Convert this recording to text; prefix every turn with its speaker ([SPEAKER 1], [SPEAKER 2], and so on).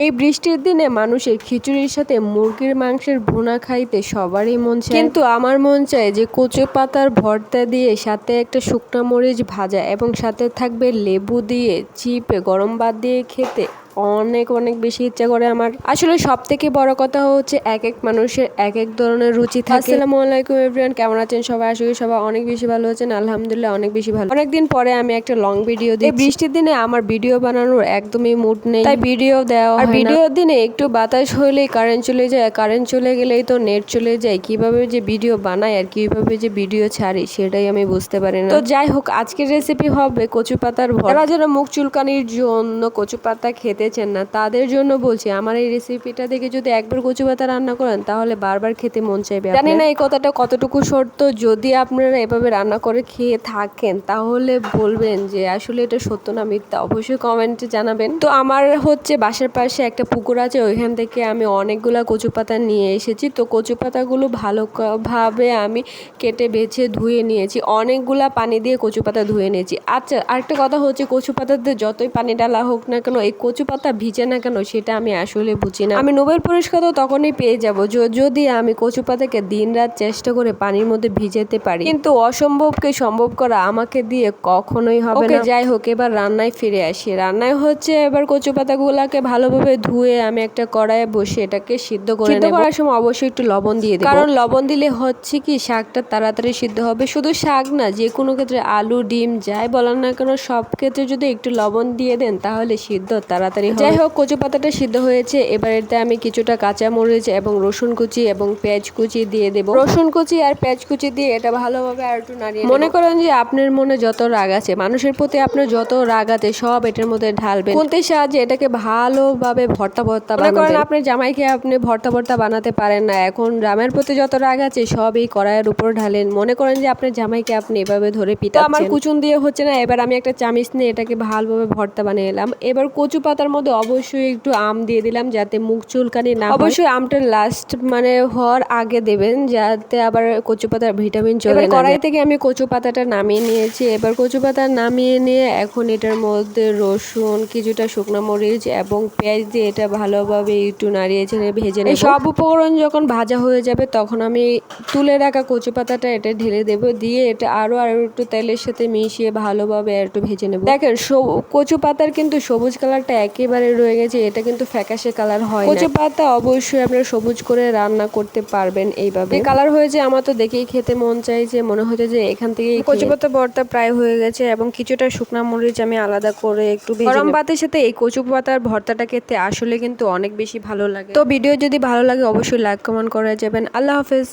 [SPEAKER 1] এই বৃষ্টির দিনে মানুষের খিচুড়ির সাথে মুরগির মাংসের ভুনা খাইতে সবারই মন চায়। কিন্তু আমার মন চায় যে কচু পাতার ভর্তা দিয়ে সাথে একটা শুকনো মরিচ ভাজা এবং সাথে থাকবে লেবু দিয়ে চিপে গরম ভাত দিয়ে খেতে। অনেক অনেক বেশি ইচ্ছা করে আমার। আসলে সব থেকে বড় কথা হচ্ছে এক এক মানুষের এক এক ধরনের রুচি থাকে। আসসালামু আলাইকুম এভরিওয়ান কেমন আছেন সবাই? আশা করি সবাই অনেক বেশি ভালো আছেন। আলহামদুলিল্লাহ অনেক বেশি ভালো। অনেকদিন পরে আমি একটা লং ভিডিও দিই বৃষ্টির দিনে আমার ভিডিও বানানোর একদমই মুড নেই। তাই ভিডিও দেওয়া আর ভিডিওর দিনে একটু বাতাস হলেই কারেন্ট চলে যায়। কারেন্ট চলে গেলেই তো নেট চলে যায়। কীভাবে যে ভিডিও বানাই আর কীভাবে যে ভিডিও ছাড়ি সেটাই আমি বুঝতে পারি না। তো যাই হোক আজকের রেসিপি হবে কচু পাতার ভর্তা যারা মুখ চুলকানির জন্য কচু পাতা খেতেছেন না তাদের জন্য বলছি আমার এই রেসিপিটা দেখে যদি একবার কচু পাতা রান্না করেন তাহলে বারবার খেতে মন চাইবে জানি না এই কথাটা কতটুকু সত্য যদি আপনারা এভাবে রান্না করে খেয়ে থাকেন তাহলে বলবেন যে আসলে এটা সত্য না মিথ্যা অবশ্যই কমেন্টে জানাবেন। তো আমার হচ্ছে বাসার পাশে একটা পুকুর আছে ওইখান থেকে আমি অনেকগুলা কচু পাতা নিয়ে এসেছি। তো কচু পাতাগুলো ভালো ক- ভাবে আমি কেটে বেছে ধুয়ে নিয়েছি। অনেকগুলা পানি দিয়ে কচু পাতা ধুয়ে নিয়েছি। আচ্ছা আরেকটা কথা হচ্ছে কচু পাতাতে যতই পানি ডালা হোক না কেন এই কচু পাতা ভিজে না কেন সেটা আমি আসলে বুঝি না। আমি নোবেল পুরস্কার তো তখনই পেয়ে যাব যদি আমি কচু পাতাকে দিন রাত চেষ্টা করে পানির মধ্যে ভিজাতে পারি। কিন্তু অসম্ভবকে সম্ভব করা আমাকে দিয়ে কখনোই হবে না। যাই হোক এবার রান্নায় ফিরে আসি। রান্নায় হচ্ছে এবার কচু পাতাগুলাকে ভালোভাবে ধুয়ে আমি একটা কড়াইয়ে বসে এটাকে সিদ্ধ করে সিদ্ধ করার সময় অবশ্যই একটু লবণ দিয়ে দিই কারণ লবণ দিলে হচ্ছে কি শাকটা তাড়াতাড়ি সিদ্ধ হবে। শুধু শাক না যে কোনো ক্ষেত্রে আলু ডিম যাই বলেন না কেন সব ক্ষেত্রে যদি একটু লবণ দিয়ে দেন তাহলে সিদ্ধ তাড়াতাড়ি হবে। যাই হোক কচু পাতাটা সিদ্ধ হয়েছে। এবার এতে আমি কিছুটা কাঁচা মরিচ এবং রসুন কুচি এবং পেঁয়াজ কুচি দিয়ে দেব। রসুন কুচি আর পেঁয়াজ কুচি দিয়ে এটা ভালোভাবে আর একটু নাড়িয়ে মনে করেন যে আপনার মনে যত রাগ আছে মানুষের প্রতি আপনার যত রাগ আছে সব এটার মধ্যে ঢালবেন। কোনটির সাহায্যে এটাকে ভালোভাবে ভর্তা ভর্তা মনে করেন আপনার জামাইকে আপনি ভর্তা ভর্তা বানাতে পারেন না। এখন জামাইয়ের প্রতি যত রাগ আছে সব এই কড়াইয়ের উপর ঢালেন। মনে করেন যে আপনার জামাইকে আপনি এভাবে ধরে পিতা আমার কুচুন দিয়ে হচ্ছে না এবার আমি একটা চামিচ নিয়ে এটাকে ভালোভাবে ভর্তা বানিয়ে এলাম। এবার কচু পাতার মধ্যে অবশ্যই একটু আম দিয়ে দিলাম যাতে মুখ চুলকানি না অবশ্যই আমটা লাস্ট মানে হওয়ার আগে দেবেন যাতে আবার কচু পাতার ভিটামিন চলে কড়াই থেকে আমি কচু পাতাটা নামিয়ে নিয়েছি। এবার কচু পাতা নামিয়ে নিয়ে এখন এটার মধ্যে রসুন কিছুটা শুকনো মরিচ এবং পেঁয়াজ দিয়ে এটা ভালোভাবে একটু নাড়িয়ে ছেড়ে ভেজে নেব। সব উপকরণ যখন ভাজা হয়ে যাবে তখন আমি তুলে রাখা কচু পাতাটা এটা ঢেলে দেবো। দিয়ে এটা আরও আরও একটু তেলের সাথে মিশিয়ে ভালোভাবে আর একটু ভেজে নেব। দেখেন সবু- কচু পাতার কিন্তু সবুজ কালারটা একেবারে রয়ে গেছে এটা কিন্তু ফ্যাকাশে কালার হয় কচু পাতা অবশ্যই আপনারা সবুজ করে রান্না করতে পারবেন এইভাবে। কালার হয়েছে আমার তো দেখেই খেতে মন চাইছে মনে হচ্ছে যে এখান থেকে কচু পাতা ভর্তা প্রায় হয়ে গেছে এবং কিছুটা শুকনা মরিচ আমি আলাদা করে একটু গরম ভাতের সাথে এই কচু পাতার ভর্তাটা খেতে আসলে কিন্তু অনেক বেশি ভালো লাগে। তো ভিডিও যদি ভালো লাগে অবশ্যই লাইক কমেন্ট করে যাবেন। আল্লাহ হাফেজ।